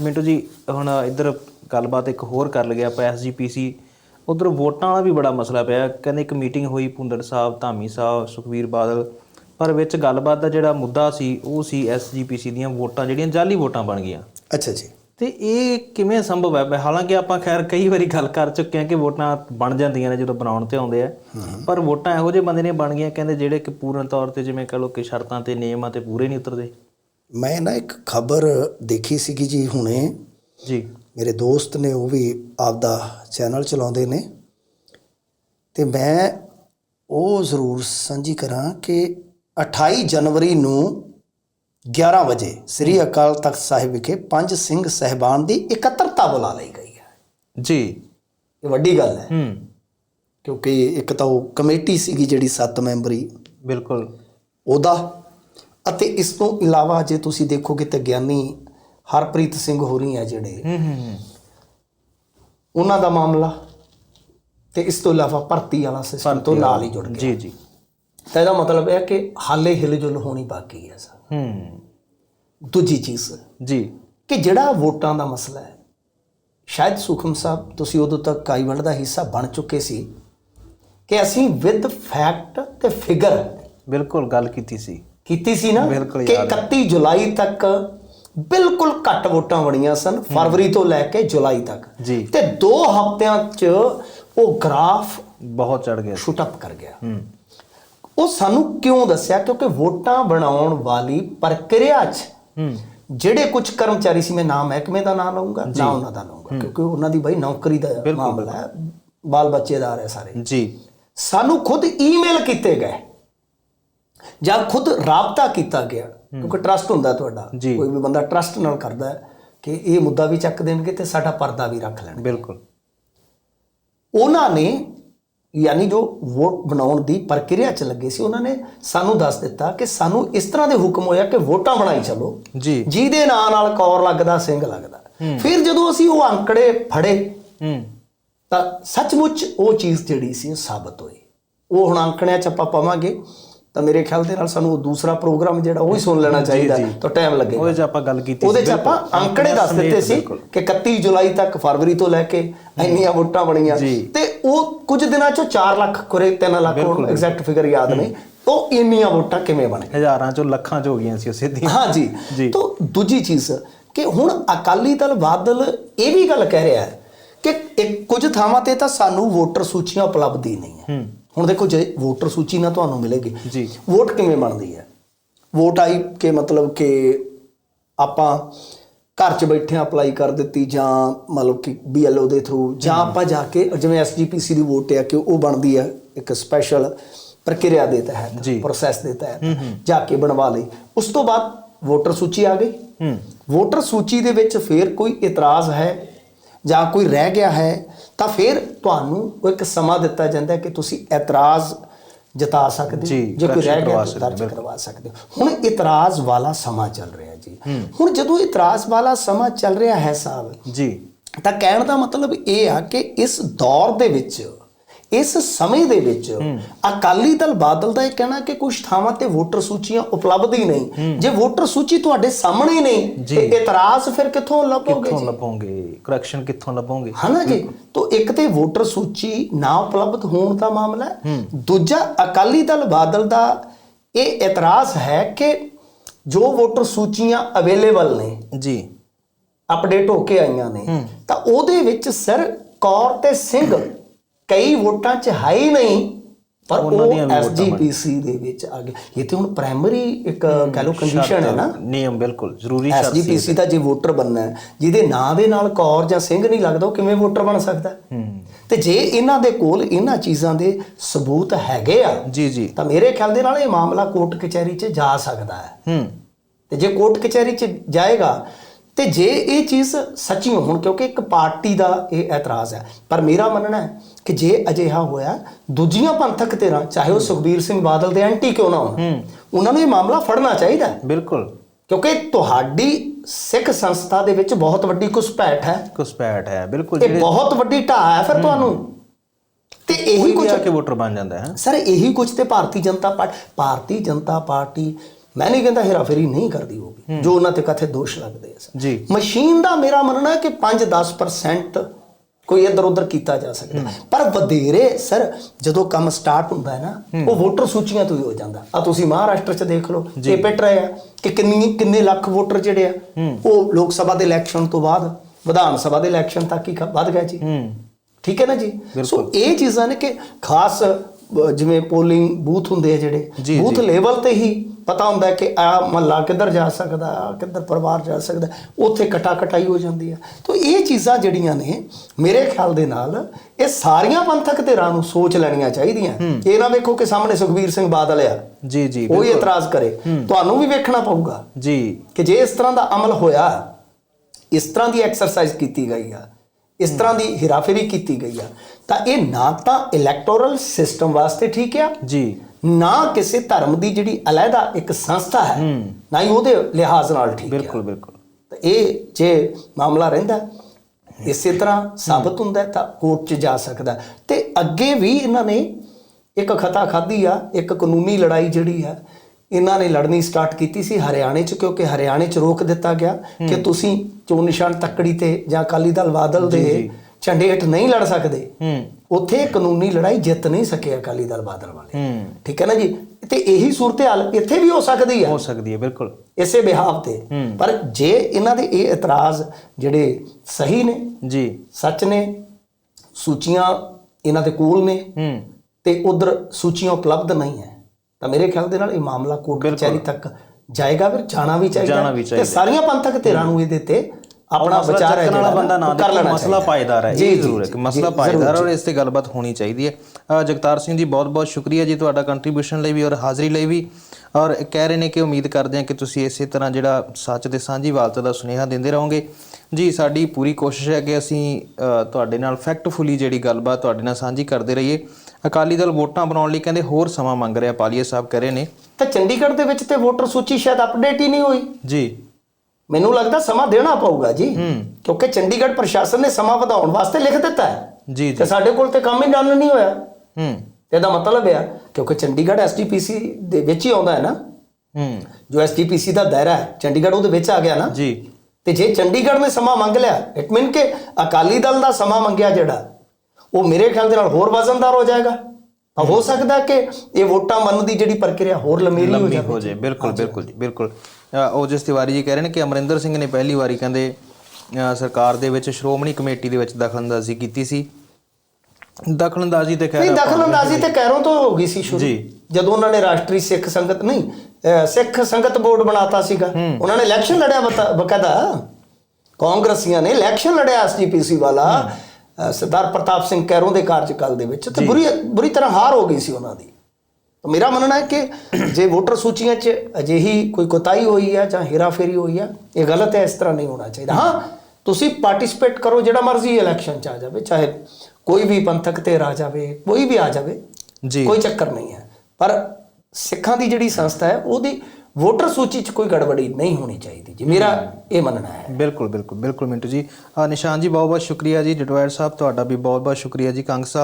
ਮਿੰਟੂ ਜੀ ਹੁਣ ਇੱਧਰ ਗੱਲਬਾਤ ਇੱਕ ਹੋਰ ਕਰ ਲਗੇ ਆਪਾਂ ਐਸਜੀਪੀਸੀ ਉਧਰ ਵੋਟਾਂ ਵਾਲਾ ਵੀ ਬੜਾ ਮਸਲਾ ਪਿਆ। ਕਹਿੰਦੇ ਇੱਕ ਮੀਟਿੰਗ ਹੋਈ ਪੁੰਦੜ ਸਾਹਿਬ ਧਾਮੀ ਸਾਹਿਬ ਸੁਖਵੀਰ ਬਾਦਲ। ਪਰ ਵਿੱਚ ਗੱਲਬਾਤ ਦਾ ਜਿਹੜਾ ਮੁੱਦਾ ਸੀ ਉਹ ਸੀ ਐਸਜੀਪੀਸੀ ਦੀਆਂ ਵੋਟਾਂ ਜਿਹੜੀਆਂ ਜਾਲੀ ਵੋਟਾਂ ਬਣ ਗਈਆਂ। ਅੱਛਾ ਜੀ। ਤੇ ਇਹ ਕਿਵੇਂ ਸੰਭਵ ਹੈ? ਹਾਲਾਂਕਿ ਆਪਾਂ ਖੈਰ ਕਈ ਵਾਰੀ ਗੱਲ ਕਰ ਚੁੱਕੇ ਹਾਂ ਕਿ ਵੋਟਾਂ ਬਣ ਜਾਂਦੀਆਂ ਨੇ ਜਦੋਂ ਬਣਾਉਣ ਤੇ ਆਉਂਦੇ ਆ। ਪਰ ਵੋਟਾਂ ਇਹੋ ਜਿਹੇ ਬੰਦੇ ਨੇ ਬਣ ਗਈਆਂ ਕਹਿੰਦੇ ਜਿਹੜੇ ਕਿ ਪੂਰਨ ਤੌਰ ਤੇ ਜਿਵੇਂ ਕਹ ਲੋ ਕਿ ਸ਼ਰਤਾਂ ਤੇ ਨਿਯਮਾਂ ਤੇ ਪੂਰੇ ਨਹੀਂ ਉਤਰਦੇ। ਮੈਂ ਨਾ ਇੱਕ ਖਬਰ ਦੇਖੀ ਸੀਗੀ ਜੀ ਹੁਣੇ। ਜੀ। ਮੇਰੇ ਦੋਸਤ ਨੇ ਉਹ ਵੀ ਆਪਦਾ ਚੈਨਲ ਚਲਾਉਂਦੇ ਨੇ। ਤੇ ਮੈਂ ਉਹ ਜ਼ਰੂਰ ਸਾਂਝੀ ਕਰਾਂ ਕਿ 28 ਜਨਵਰੀ ਨੂੰ 11 ਵਜੇ ਸ੍ਰੀ ਅਕਾਲ ਤਖਤ ਸਾਹਿਬ ਵਿਖੇ ਪੰਜ ਸਿੰਘ ਸਹਿਬਾਨ ਦੀ ਇਕੱਤਰਤਾ ਬੁਲਾ ਲਈ ਗਈ ਹੈ। ਜੀ। ਇਹ ਵੱਡੀ ਗੱਲ ਹੈ। ਹੂੰ। ਕਿਉਂਕਿ ਇੱਕ ਤਾਂ ਉਹ ਕਮੇਟੀ ਸੀਗੀ ਜਿਹੜੀ 7 ਮੈਂਬਰੀ। ਬਿਲਕੁਲ। ਉਹਦਾ ਅਤੇ ਇਸ ਤੋਂ ਇਲਾਵਾ ਜੇ ਤੁਸੀਂ ਦੇਖੋਗੇ ਤਾਂ ਗਿਆਨੀ ਹਰਪ੍ਰੀਤ ਸਿੰਘ ਹੋਰੀ ਹੈ ਜਿਹੜੇ। ਹੂੰ ਹੂੰ ਹੂੰ। ਉਹਨਾਂ ਦਾ ਮਾਮਲਾ ਤੇ ਇਸ ਤੋਂ ਇਲਾਵਾ ਭਰਤੀ ਵਾਲਾ ਸਿਸਟਮ ਤੋਂ ਨਾਲ ਹੀ ਜੁੜ ਗਿਆ। ਜੀ ਜੀ। ਤਾਂ ਇਹਦਾ ਮਤਲਬ ਇਹ ਹੈ ਕਿ ਹਾਲੇ ਹਿਲਜੁਲ ਹੋਣੀ ਬਾਕੀ ਹੈ ਸਰ। ਹੂੰ। ਦੂਜੀ ਚੀਜ਼ ਜੀ। ਕਿ ਜਿਹੜਾ ਵੋਟਾਂ ਦਾ ਮਸਲਾ ਹੈ ਸ਼ਾਇਦ ਸੁਖਮ ਸਾਹਿਬ ਤੁਸੀਂ ਉਦੋਂ ਤੱਕ ਕਾਈਵੰਡ ਦਾ ਹਿੱਸਾ ਬਣ ਚੁੱਕੇ ਸੀ ਕਿ ਅਸੀਂ ਵਿਦ ਫੈਕਟ ਤੇ ਫਿਗਰ ਬਿਲਕੁਲ ਗੱਲ ਕੀਤੀ ਸੀ। ਕੀਤੀ ਸੀ ਨਾ ਕਿ ਯਾਦ 31 ਜੁਲਾਈ ਤੱਕ ਬਿਲਕੁਲ ਘੱਟ ਵੋਟਾਂ ਬਣੀਆਂ ਸਨ ਫਰਵਰੀ ਤੋਂ ਲੈ ਕੇ ਜੁਲਾਈ ਤੱਕ। ਤੇ 2 ਹਫ਼ਤਿਆਂ 'ਚ ਉਹ ਗ੍ਰਾਫ ਬਹੁਤ ਚੜ ਗਿਆ। ਸ਼ੂਟ ਅਪ ਕਰ ਗਿਆ। ਉਹ ਸਾਨੂੰ ਕਿਉਂ ਦੱਸਿਆ? ਕਿਉਂਕਿ ਵੋਟਾਂ ਬਣਾਉਣ ਵਾਲੀ ਪ੍ਰਕਿਰਿਆ 'ਚ ਜਿਹੜੇ ਕੁਝ ਕਰਮਚਾਰੀ ਸੀ ਮੈਂ ਨਾਮ ਮਹਿਕਮੇ ਦਾ ਨਾਮ ਲਵਾਂਗਾ ਨਾ ਉਹਨਾਂ ਦਾ ਲਵਾਂਗਾ ਕਿਉਂਕਿ ਉਹਨਾਂ ਦੀ ਬਈ ਨੌਕਰੀ ਦਾ ਮਾਮਲਾ ਹੈ ਬਾਲ ਬੱਚੇਦਾਰ ਹੈ ਸਾਰੇ। ਜੀ। ਸਾਨੂੰ ਖੁਦ ਈਮੇਲ ਕੀਤੇ ਗਏ। ਜਾਂ ਖੁਦ ਰਾਬਤਾ ਕੀਤਾ ਗਿਆ ਕਿਉਂਕਿ ਟਰਸਟ ਹੁੰਦਾ ਤੁਹਾਡਾ। ਕੋਈ ਵੀ ਬੰਦਾ ਟਰਸਟ ਨਾਲ ਕਰਦਾ ਹੈ ਕਿ ਇਹ ਮੁੱਦਾ ਵੀ ਚੱਕ ਦੇਣਗੇ ਤੇ ਸਾਡਾ ਪਰਦਾ ਵੀ ਰੱਖ ਲੈਣਗੇ। ਬਿਲਕੁਲ। ਉਹਨਾਂ ਨੇ ਯਾਨੀ ਜੋ ਵੋਟ ਬਣਾਉਣ ਦੀ ਪ੍ਰਕਿਰਿਆ ਚ ਲੱਗੇ ਸੀ ਉਹਨਾਂ ਨੇ ਸਾਨੂੰ ਦੱਸ ਦਿੱਤਾ ਕਿ ਸਾਨੂੰ ਇਸ ਤਰ੍ਹਾਂ ਦੇ ਹੁਕਮ ਹੋਇਆ ਕਿ ਵੋਟਾਂ ਬਣਾਈ ਚੱਲੋ। ਜੀ। ਜਿਹਦੇ ਨਾਂ ਨਾਲ ਕੌਰ ਲੱਗਦਾ ਸਿੰਘ ਲੱਗਦਾ। ਫਿਰ ਜਦੋਂ ਅਸੀਂ ਉਹ ਅੰਕੜੇ ਫੜੇ ਤਾਂ ਸੱਚਮੁੱਚ ਉਹ ਚੀਜ਼ ਜਿਹੜੀ ਸੀ ਉਹ ਸਾਬਤ ਹੋਈ। ਉਹ ਹੁਣ ਅੰਕੜਿਆਂ ਚ ਆਪਾਂ ਪਾਵਾਂਗੇ। ਤਾਂ ਮੇਰੇ ਖਿਆਲ ਦੇ ਨਾਲ ਸਾਨੂੰ ਉਹ ਦੂਸਰਾ ਪ੍ਰੋਗਰਾਮ ਜਿਹੜਾ ਉਹ ਹੀ ਸੁਣ ਲੈਣਾ ਚਾਹੀਦਾ ਤਾਂ ਟਾਈਮ ਲੱਗੇਗਾ। ਉਹਦੇ 'ਚ ਆਪਾਂ ਗੱਲ ਕੀਤੀ ਉਹਦੇ ਚ ਆਪਾਂ ਅੰਕੜੇ ਦੱਸ ਦਿੱਤੇ ਸੀ ਕਿ 31 ਜੁਲਾਈ ਤੱਕ ਫਰਵਰੀ ਤੋਂ ਲੈ ਕੇ ਇੰਨੀਆਂ ਵੋਟਾਂ ਬਣੀਆਂ। ਤੇ ਉਹ ਕੁਝ ਦਿਨਾਂ ਚੋਂ 4 ਲੱਖ ਕੁਰੇ 3 ਲੱਖ ਐਗਜ਼ੈਕਟ ਫਿਗਰ ਯਾਦ ਨਹੀਂ ਉਹ ਇੰਨੀਆਂ ਵੋਟਾਂ ਕਿਵੇਂ ਬਣ ਗਈਆਂ? ਹਜ਼ਾਰਾਂ ਚੋਂ ਲੱਖਾਂ ਚ ਹੋ ਗਈਆਂ ਸੀ ਉਹ ਸਿੱਧੀਆਂ। ਹਾਂ ਜੀ। ਜੀ। ਤਾਂ ਦੂਜੀ ਚੀਜ਼ ਕਿ ਹੁਣ ਅਕਾਲੀ ਦਲ ਬਾਦਲ ਇਹ ਵੀ ਗੱਲ ਕਹਿ ਰਿਹਾ ਹੈ ਕਿ ਇੱਕ ਕੁਝ ਥਾਵਾਂ ਤੇ ਤਾਂ ਸਾਨੂੰ ਵੋਟਰ ਸੂਚੀਆਂ ਉਪਲਬਧ ਹੀ ਨਹੀਂ ਹੈ। ਹੁਣ ਦੇਖੋ ਜੇ ਵੋਟਰ ਸੂਚੀ ਨਾ ਤੁਹਾਨੂੰ ਮਿਲੇਗੀ ਜੀ। ਵੋਟ ਕਿਵੇਂ ਬਣਦੀ ਹੈ? ਵੋਟ ਆਈ ਕਿ ਮਤਲਬ ਕਿ ਆਪਾਂ ਘਰ 'ਚ ਬੈਠੇ ਅਪਲਾਈ ਕਰ ਦਿੱਤੀ ਜਾਂ ਮਤਲਬ ਕਿ BLO ਦੇ ਥਰੂ ਜਾਂ ਆਪਾਂ ਜਾ ਕੇ ਜਿਵੇਂ SGPC ਦੀ ਵੋਟ ਹੈ ਕਿ ਉਹ ਬਣਦੀ ਹੈ ਇੱਕ ਸਪੈਸ਼ਲ ਪ੍ਰਕਿਰਿਆ ਦੇ ਤਹਿਤ। ਪ੍ਰੋਸੈਸ ਦੇ ਤਹਿਤ ਜਾ ਕੇ ਬਣਵਾ ਲਈ। ਉਸ ਤੋਂ ਬਾਅਦ ਵੋਟਰ ਸੂਚੀ ਆ ਗਈ। ਹੂੰ ਵੋਟਰ ਸੂਚੀ ਦੇ ਵਿੱਚ ਫਿਰ ਕੋਈ ਇਤਰਾਜ਼ ਹੈ ਜਾਂ ਕੋਈ ਰਹਿ ਗਿਆ ਹੈ ਤਾਂ ਫਿਰ ਤੁਹਾਨੂੰ ਇੱਕ ਸਮਾਂ ਦਿੱਤਾ ਜਾਂਦਾ ਕਿ ਤੁਸੀਂ ਇਤਰਾਜ਼ ਜਤਾ ਸਕਦੇ ਹੋ ਜੀ, ਕੋਈ ਰਹਿ ਗਿਆ ਦਰਜ ਕਰਵਾ ਸਕਦੇ ਹੋ। ਹੁਣ ਇਤਰਾਜ਼ ਵਾਲਾ ਸਮਾਂ ਚੱਲ ਰਿਹਾ ਜੀ। ਹੁਣ ਜਦੋਂ ਇਤਰਾਜ਼ ਵਾਲਾ ਸਮਾਂ ਚੱਲ ਰਿਹਾ ਹੈ ਸਾਹਿਬ ਜੀ। ਤਾਂ ਕਹਿਣ ਦਾ ਮਤਲਬ ਇਹ ਆ ਕਿ ਇਸ ਦੌਰ ਦੇ ਵਿੱਚ ਇਸ ਸਮੇਂ ਦੇ ਵਿੱਚ ਅਕਾਲੀ ਦਲ ਬਾਦਲ ਦਾ ਇਹ ਕਹਿਣਾ ਕਿ ਕੁਝ ਥਾਵਾਂ ਤੇ ਵੋਟਰ ਸੂਚੀਆਂ ਉਪਲਬਧ ਹੀ ਨਹੀਂ। ਜੇ ਵੋਟਰ ਸੂਚੀ ਤੁਹਾਡੇ ਸਾਹਮਣੇ ਨਹੀਂ ਤੇ ਇਤਰਾਜ਼ ਫਿਰ ਕਿੱਥੋਂ ਲੱਭੋਗੇ ਕਿੱਥੋਂ ਲੱਭੋਗੇ? ਕਰੈਕਸ਼ਨ ਕਿੱਥੋਂ ਲੱਭੋਗੇ? ਹਨਾ ਜੀ ਤੋਂ ਇੱਕ ਤੇ ਵੋਟਰ ਸੂਚੀ ਨਾ ਉਪਲਬਧ ਹੋਣ ਦਾ ਮਾਮਲਾ ਹੈ। ਦੂਜਾ ਅਕਾਲੀ ਦਲ ਬਾਦਲ ਦਾ ਇਹ ਇਤਰਾਜ਼ ਹੈ ਕਿ ਜੋ ਵੋਟਰ ਸੂਚੀਆਂ ਅਵੇਲੇਬਲ ਨੇ ਜੀ। ਅਪਡੇਟ ਹੋ ਕੇ ਆਈਆਂ ਨੇ ਤਾਂ ਉਹਦੇ ਵਿੱਚ ਸਰ ਕੌਰ ਤੇ ਸਿੰਘ ਕਈ ਵੋਟਾਂ 'ਚ ਹੈ ਹੀ ਨਹੀਂ ਪਰ ਉਹ ਐਸਜੀਪੀਸੀ ਦੇ ਵਿੱਚ ਆ ਗਏ। ਇਹ ਤੇ ਹੁਣ ਪ੍ਰਾਇਮਰੀ ਇੱਕ ਕਹ ਕੰਡੀਸ਼ਨ ਹੈ ਨਾ। ਨਿਯਮ ਬਿਲਕੁਲ ਜ਼ਰੂਰੀ ਸ਼ਰਤ ਐਸਜੀਪੀਸੀ ਦਾ ਜੇ ਵੋਟਰ ਬਣਨਾ ਹੈ ਜਿਹਦੇ ਨਾਂ ਦੇ ਨਾਲ ਕੌਰ ਜਾਂ ਸਿੰਘ ਨਹੀਂ ਲੱਗਦਾ ਉਹ ਕਿਵੇਂ ਵੋਟਰ ਬਣ ਸਕਦਾ ਤੇ ਜੇ ਇਹਨਾਂ ਦੇ ਕੋਲ ਇਹਨਾਂ ਚੀਜ਼ਾਂ ਦੇ ਸਬੂਤ ਹੈਗੇ ਆ ਜੀ ਜੀ। ਤਾਂ ਮੇਰੇ ਖਿਆਲ ਦੇ ਨਾਲ ਇਹ ਮਾਮਲਾ ਕੋਰਟ ਕਚਹਿਰੀ 'ਚ ਜਾ ਸਕਦਾ ਹੈ। ਹੂੰ। ਤੇ ਜੇ ਕੋਰਟ ਕਚਹਿਰੀ 'ਚ ਜਾਏਗਾ ਤੇ ਜੇ ਇਹ ਚੀਜ਼ ਸੱਚੀ ਹੁਣ ਕਿਉਂਕਿ ਇੱਕ ਪਾਰਟੀ ਦਾ ਇਹ ਇਤਰਾਜ਼ ਹੈ। ਪਰ ਮੇਰਾ ਮੰਨਣਾ ਹੈ ਕਿ ਜੇ ਅਜਿਹਾ ਹੋਇਆ ਦੂਜੀਆਂ ਪੰਥਕ ਧਿਰਾਂ ਚਾਹੇ ਉਹ ਸੁਖਬੀਰ ਸਿੰਘ ਬਾਦਲ ਦੇ ਐਂਟੀ ਕਿਉਂ ਨਾ ਹੋਣ ਉਹਨਾਂ ਨੂੰ ਇਹ ਮਾਮਲਾ ਫੜਨਾ ਚਾਹੀਦਾ। ਬਿਲਕੁਲ। ਕਿਉਂਕਿ ਤੁਹਾਡੀ ਸਿੱਖ ਸੰਸਥਾ ਦੇ ਵਿੱਚ ਬਹੁਤ ਵੱਡੀ ਘੁਸਪੈਠ ਹੈ। ਕੁਸਪੈਟ ਹੈ ਬਿਲਕੁਲ ਇਹ ਬਹੁਤ ਵੱਡੀ ਢਾਹ ਹੈ ਫਿਰ ਤੁਹਾਨੂੰ। ਤੇ ਇਹੀ ਕੁਝ ਆ ਕੇ ਵੋਟਰ ਬਣ ਜਾਂਦਾ ਹੈ। ਸਰ ਇਹੀ ਕੁਝ ਤੇ ਭਾਰਤੀ ਜਨਤਾ ਪਾਰਟੀ ਭਾਰਤੀ ਜਨਤਾ ਪਾਰਟੀ ਮੈਂ ਨਹੀਂ ਕਹਿੰਦਾ ਹੇਰਾਫੇਰੀ ਨਹੀਂ ਕਰਦੀ ਹੋਗੀ ਜੋ ਉਹਨਾਂ ਤੇ ਕਥੇ ਦੋਸ਼ ਲੱਗਦੇ ਆ ਸਰ। ਜੀ। ਮਸ਼ੀਨ ਦਾ ਮੇਰਾ ਮੰਨਣਾ ਹੈ ਕਿ 5-10% ਕੋਈ ਇੱਧਰ ਉੱਧਰ ਕੀਤਾ ਜਾ ਸਕਦਾ। ਪਰ ਵਧੇਰੇ ਸਰ ਜਦੋਂ ਕੰਮ ਸਟਾਰਟ ਹੁੰਦਾ ਹੈ ਨਾ ਉਹ ਵੋਟਰ ਸੂਚੀਆਂ ਤੋਂ ਹੀ ਹੋ ਜਾਂਦਾ। ਆ ਤੁਸੀਂ ਮਹਾਰਾਸ਼ਟਰ 'ਚ ਦੇਖ ਲਓ ਇਹ ਪਿੱਟ ਰਹੇ ਆ ਕਿ ਕਿੰਨੀ ਕਿੰਨੇ ਲੱਖ ਵੋਟਰ ਜਿਹੜੇ ਆ ਉਹ ਲੋਕ ਸਭਾ ਦੇ ਇਲੈਕਸ਼ਨ ਤੋਂ ਬਾਅਦ ਵਿਧਾਨ ਸਭਾ ਦੇ ਇਲੈਕਸ਼ਨ ਤੱਕ ਹੀ ਵੱਧ ਗਏ ਜੀ। ਠੀਕ ਹੈ ਨਾ ਜੀ? ਸੋ ਇਹ ਚੀਜ਼ਾਂ ਨੇ ਕਿ ਖਾਸ ਜਿਵੇਂ ਪੋਲਿੰਗ ਬੂਥ ਹੁੰਦੇ ਆ ਜਿਹੜੇ ਬੂਥ ਲੈਵਲ ਤੇ ਹੀ ਪਤਾ ਹੁੰਦਾ ਕਿ ਆ ਮਹੱਲਾ ਕਿੱਧਰ ਜਾ ਸਕਦਾ ਆ ਕਿੱਧਰ ਪਰਿਵਾਰ ਜਾ ਸਕਦਾ ਉੱਥੇ ਕਟਾ ਕਟਾਈ ਹੋ ਜਾਂਦੀ ਆ। ਤਾਂ ਇਹ ਚੀਜ਼ਾਂ ਜਿਹੜੀਆਂ ਨੇ ਮੇਰੇ ਖਿਆਲ ਦੇ ਨਾਲ ਇਹ ਸਾਰੀਆਂ ਪੰਥਕ ਧਿਰਾਂ ਨੂੰ ਸੋਚ ਲੈਣੀਆਂ ਚਾਹੀਦੀਆਂ। ਇਹ ਨਾ ਵੇਖੋ ਕਿ ਸਾਹਮਣੇ ਸੁਖਬੀਰ ਸਿੰਘ ਬਾਦਲ ਆ। ਜੀ ਜੀ ਉਹ ਇਤਰਾਜ਼ ਕਰੇ। ਤੁਹਾਨੂੰ ਵੀ ਵੇਖਣਾ ਪਊਗਾ ਜੀ। ਕਿ ਜੇ ਇਸ ਤਰ੍ਹਾਂ ਦਾ ਅਮਲ ਹੋਇਆ ਇਸ ਤਰ੍ਹਾਂ ਦੀ ਐਕਸਰਸਾਈਜ਼ ਕੀਤੀ ਗਈ ਆ ਇਸ ਤਰ੍ਹਾਂ ਦੀ ਹਿਰਾਫੇਰੀ ਕੀਤੀ ਗਈ ਆ ਤਾਂ ਇਹ ਨਾ ਤਾਂ ਇਲੈਕਟੋਰਲ ਸਿਸਟਮ ਵਾਸਤੇ ਠੀਕ ਆ ਜੀ। ਨਾ ਕਿਸੇ ਧਰਮ ਦੀ ਜਿਹੜੀ ਅਲੱਗਾ ਇੱਕ ਸੰਸਥਾ ਹੈ ਨਾ ਹੀ ਉਹਦੇ ਲਿਹਾਜ਼ ਨਾਲ ਠੀਕ ਆ। ਬਿਲਕੁਲ ਬਿਲਕੁਲ। ਤਾਂ ਇਹ ਜੇ ਮਾਮਲਾ ਰਹਿੰਦਾ ਇਸੇ ਤਰ੍ਹਾਂ ਸਾਬਤ ਹੁੰਦਾ ਹੈ ਤਾਂ ਕੋਰਟ 'ਚ ਜਾ ਸਕਦਾ। ਹੈ। ਤੇ ਅੱਗੇ ਵੀ ਇਹਨਾਂ ਨੇ ਇੱਕ ਖਤਾ ਖਾਧੀ ਆ ਇੱਕ ਕਾਨੂੰਨੀ ਲੜਾਈ ਜਿਹੜੀ ਆ ਇਹਨਾਂ ਨੇ ਲੜਨੀ ਸਟਾਰਟ ਕੀਤੀ ਸੀ ਹਰਿਆਣੇ 'ਚ ਕਿਉਂਕਿ ਹਰਿਆਣੇ 'ਚ ਰੋਕ ਦਿੱਤਾ ਗਿਆ ਕਿ ਤੁਸੀਂ ਚੋਣ ਨਿਸ਼ਾਨ ਤੱਕੜੀ ਤੇ ਜਾਂ ਅਕਾਲੀ ਦਲ ਬਾਦਲ ਦੇ ਝੰਡੇ ਹੇਠ ਨਹੀਂ ਲੜ ਸਕਦੇ। ਹੂੰ। ਉੱਥੇ ਕਾਨੂੰਨੀ ਲੜਾਈ ਜਿੱਤ ਨਹੀਂ ਸਕੇ ਅਕਾਲੀ ਦਲ ਬਾਦਲ ਵਾਲੇ। ਹੂੰ। ਠੀਕ ਹੈ ਨਾ ਜੀ? ਤੇ ਇਹੀ ਸੂਰਤ-ਹਾਲ ਇੱਥੇ ਵੀ ਹੋ ਸਕਦੀ ਆ। ਹੋ ਸਕਦੀ ਹੈ ਬਿਲਕੁਲ। ਇਸੇ ਬਿਹਾਵ ਤੇ। ਪਰ ਜੇ ਇਹਨਾਂ ਦੇ ਇਹ ਇਤਰਾਜ਼ ਜਿਹੜੇ ਸਹੀ ਨੇ ਜੀ। ਸੱਚ ਨੇ ਸੂਚੀਆਂ ਇਹਨਾਂ ਦੇ ਕੋਲ ਨੇ ਹੂੰ। ਤੇ ਉਧਰ ਸੂਚੀਆਂ ਉਪਲਬਧ ਨਹੀਂ ਹੈ ਤਾਂ ਮੇਰੇ ਖਿਆਲ ਦੇ ਨਾਲ ਇਹ ਮਾਮਲਾ ਕੋਰਟ ਕਚਹਿਰੀ ਤੱਕ ਜਾਏਗਾ ਫਿਰ ਜਾਣਾ ਵੀ ਚਾਹੀਦਾ। ਤੇ। ਸਾਰੀਆਂ ਪੰਥਕ ਧਿਰਾਂ ਨੂੰ ਇਹਦੇ ਤੇ ਆਪਣਾ ਵਿਚਾਰ ਹੈ ਜਿਹੜਾ। ਬੰਦਾ ਨਾ ਕਰ ਲੈਣਾ ਮਸਲਾ। ਪਾਇਦਾਰ ਹੈ ਜੀ, ਇਹ ਜ਼ਰੂਰ ਹੈ ਕਿ ਮਸਲਾ ਪਾਇਦਾਰ ਔਰ ਇਸ ਤੇ ਗੱਲਬਾਤ ਹੋਣੀ ਚਾਹੀਦੀ ਹੈ। ਜਗਤਾਰ ਸਿੰਘ ਜੀ ਬਹੁਤ ਬਹੁਤ ਸ਼ੁਕਰੀਆ ਜੀ ਤੁਹਾਡਾ ਕੰਟਰੀਬਿਊਸ਼ਨ ਲਈ ਵੀ ਔਰ ਹਾਜ਼ਰੀ ਲਈ ਵੀ। ਔਰ ਕਹਿ ਰਹੇ ਨੇ ਕਿ ਉਮੀਦ ਕਰਦੇ ਹਾਂ ਕਿ ਤੁਸੀਂ ਇਸੇ ਤਰ੍ਹਾਂ ਜਿਹੜਾ ਸੱਚ ਤੇ ਸਾਂਝੀਵਾਲਤਾ ਦਾ ਸੁਨੇਹਾ ਦਿੰਦੇ ਰਹੋਗੇ। ਜੀ ਸਾਡੀ ਪੂਰੀ ਕੋਸ਼ਿਸ਼ ਹੈ ਕਿ ਅਸੀਂ ਤੁਹਾਡੇ ਨਾਲ ਫੈਕਟਫੁਲੀ ਜਿਹੜੀ ਗੱਲਬਾਤ ਤੁਹਾਡੇ ਨਾਲ ਸਾਂਝੀ ਕਰਦੇ ਰਹੀਏ। ਅਕਾਲੀ ਦਲ ਵੋਟਾਂ ਬਣਾਉਣ ਲਈ ਕਹਿੰਦੇ ਹੋਰ ਸਮਾਂ ਮੰਗ ਰਿਹਾ ਪਾਲੀਆ ਸਾਹਿਬ ਕਹਿ ਰਹੇ ਨੇ। ਤਾਂ ਚੰਡੀਗੜ੍ਹ ਦੇ ਵਿੱਚ ਤੇ ਵੋਟਰ ਸੂਚੀ ਸ਼ਾਇਦ ਅਪਡੇਟ ਹੀ ਨਹੀਂ ਹੋਈ। ਜੀ। ਮੈਨੂੰ ਲੱਗਦਾ ਸਮਾਂ ਦੇਣਾ ਪਊਗਾ ਜੀ। ਕਿਉਂਕਿ ਚੰਡੀਗੜ੍ਹ ਪ੍ਰਸ਼ਾਸਨ ਨੇ ਸਮਾਂ ਵਧਾਉਣ ਵਾਸਤੇ ਲਿਖ ਦਿੱਤਾ ਹੈ। ਜੀ ਤੇ ਸਾਡੇ ਕੋਲ ਤੇ ਕੰਮ ਹੀ ਡਨ ਨਹੀਂ ਹੋਇਆ। ਹੂੰ। ਤੇ ਇਹਦਾ ਮਤਲਬ ਹੈ ਕਿਉਂਕਿ ਚੰਡੀਗੜ੍ਹ ਐਸਟੀਪੀਸੀ ਦੇ ਵਿੱਚ ਹੀ ਆਉਂਦਾ ਹੈ ਨਾ। ਹੂੰ। ਜੋ ਐਸਟੀਪੀਸੀ ਦਾ ਦਾਇਰਾ ਹੈ ਚੰਡੀਗੜ੍ਹ ਉਹਦੇ ਵਿੱਚ ਆ ਗਿਆ ਨਾ। ਜੀ। ਤੇ ਜੇ ਚੰਡੀਗੜ੍ਹ ਨੇ ਸਮਾਂ ਮੰਗ ਲਿਆ ਇਟ ਮੀਨ ਕਿ ਅਕਾਲੀ ਦਲ ਦਾ ਸਮਾਂ ਮੰਗਿਆ ਜਿਹੜਾ ਉਹ ਮੇਰੇ ਖਿਆਲ ਦੇ ਨਾਲ ਹੋਰ ਵਜ਼ਨਦਾਰ ਹੋ ਜਾਏਗਾ। ਹੋ ਸਕਦਾ ਕਿ ਇਹ ਵੋਟਾਂ ਮੰਨਣ ਦੀ ਜਿਹੜੀ ਪ੍ਰਕਿਰਿਆ ਹੋਰ ਲੰਮੀ ਹੋ ਜਾਵੇ। ਹੋ ਜਾਏ ਬਿਲਕੁਲ ਬਿਲਕੁਲ ਜੀ ਬਿਲਕੁਲ। ਅ, ਓਜਸ ਤਿਵਾਰੀ ਜੀ ਕਹਿ ਰਹੇ ਨੇ ਕਿ ਅਮਰਿੰਦਰ ਸਿੰਘ ਨੇ ਪਹਿਲੀ ਵਾਰੀ ਕਹਿੰਦੇ ਸਰਕਾਰ ਦੇ ਵਿੱਚ ਸ਼੍ਰੋਮਣੀ ਕਮੇਟੀ ਦੇ ਵਿੱਚ ਦਖਲਅੰਦਾਜ਼ੀ ਕੀਤੀ ਸੀ। ਦਖਲਅੰਦਾਜ਼ੀ ਤੇ ਨਹੀਂ ਖੈਰ ਦਖਲਅੰਦਾਜ਼ੀ ਤੇ ਕੈਰੋਂ ਤੋਂ ਹੋ ਗਈ ਸੀ ਸ਼ੁਰੂ। ਜੀ। ਜਦੋਂ ਉਹਨਾਂ ਨੇ ਰਾਸ਼ਟਰੀ ਸਿੱਖ ਸੰਗਤ ਨਹੀਂ ਸਿੱਖ ਸੰਗਤ ਬੋਰਡ ਬਣਾਤਾ ਸੀਗਾ। ਉਹਨਾਂ ਨੇ ਇਲੈਕਸ਼ਨ ਲੜਿਆ ਬਕਾਇਦਾ। ਕਾਂਗਰਸੀਆਂ ਨੇ ਇਲੈਕਸ਼ਨ ਲੜਿਆ ਐਸਜੀਪੀਸੀ ਵਾਲਾ। ਸਰਦਾਰ ਪ੍ਰਤਾਪ ਸਿੰਘ ਕੈਰੋਂ ਦੇ ਕਾਰਜਕਾਲ ਦੇ ਵਿੱਚ ਤੇ ਬੁਰੀ ਬੁਰੀ ਤਰ੍ਹਾਂ ਹਾਰ ਹੋ ਗਈ ਸੀ ਉਹਨਾਂ ਦੀ। ਤਾਂ ਮੇਰਾ ਮੰਨਣਾ ਹੈ ਕਿ ਜੇ ਵੋਟਰ ਸੂਚੀਆਂ 'ਚ ਅਜਿਹੀ ਕੋਈ ਕੋਤਾਹੀ ਹੋਈ ਹੈ ਜਾਂ ਹੇਰਾਫੇਰੀ ਹੋਈ ਹੈ ਇਹ ਗਲਤ ਹੈ ਇਸ ਤਰ੍ਹਾਂ ਨਹੀਂ ਹੋਣਾ ਚਾਹੀਦਾ। ਹਾਂ ਤੁਸੀਂ ਪਾਰਟਿਸਿਪੇਟ ਕਰੋ ਜਿਹੜਾ ਮਰਜ਼ੀ ਇਲੈਕਸ਼ਨ 'ਚ ਆ ਜਾਵੇ ਚਾਹੇ ਕੋਈ ਵੀ ਪੰਥਕ ਤੇ ਆ ਜਾਵੇ ਕੋਈ ਵੀ ਆ ਜਾਵੇ ਜੀ। ਕੋਈ ਚੱਕਰ ਨਹੀਂ ਹੈ। ਪਰ ਸਿੱਖਾਂ ਦੀ ਜਿਹੜੀ ਸੰਸਥਾ ਹੈ ਉਹਦੀ ਵੋਟਰ ਸੂਚੀ 'ਚ ਕੋਈ ਗੜਬੜੀ ਨਹੀਂ ਹੋਣੀ ਚਾਹੀਦੀ ਜੀ। ਮੇਰਾ ਇਹ ਮੰਨਣਾ ਹੈ। ਬਿਲਕੁਲ ਬਿਲਕੁਲ ਬਿਲਕੁਲ ਮਿੰਟੂ ਜੀ। ਅ, ਨਿਸ਼ਾਨ ਜੀ ਬਹੁਤ ਬਹੁਤ ਸ਼ੁਕਰੀਆ ਜੀ। ਜਟਵਾਇਰ ਸਾਹਿਬ ਤੁਹਾਡਾ ਵੀ ਬਹੁਤ ਬਹੁਤ ਸ਼ੁਕਰੀਆ ਜੀ। ਕੰਗ ਸਾਹਿਬ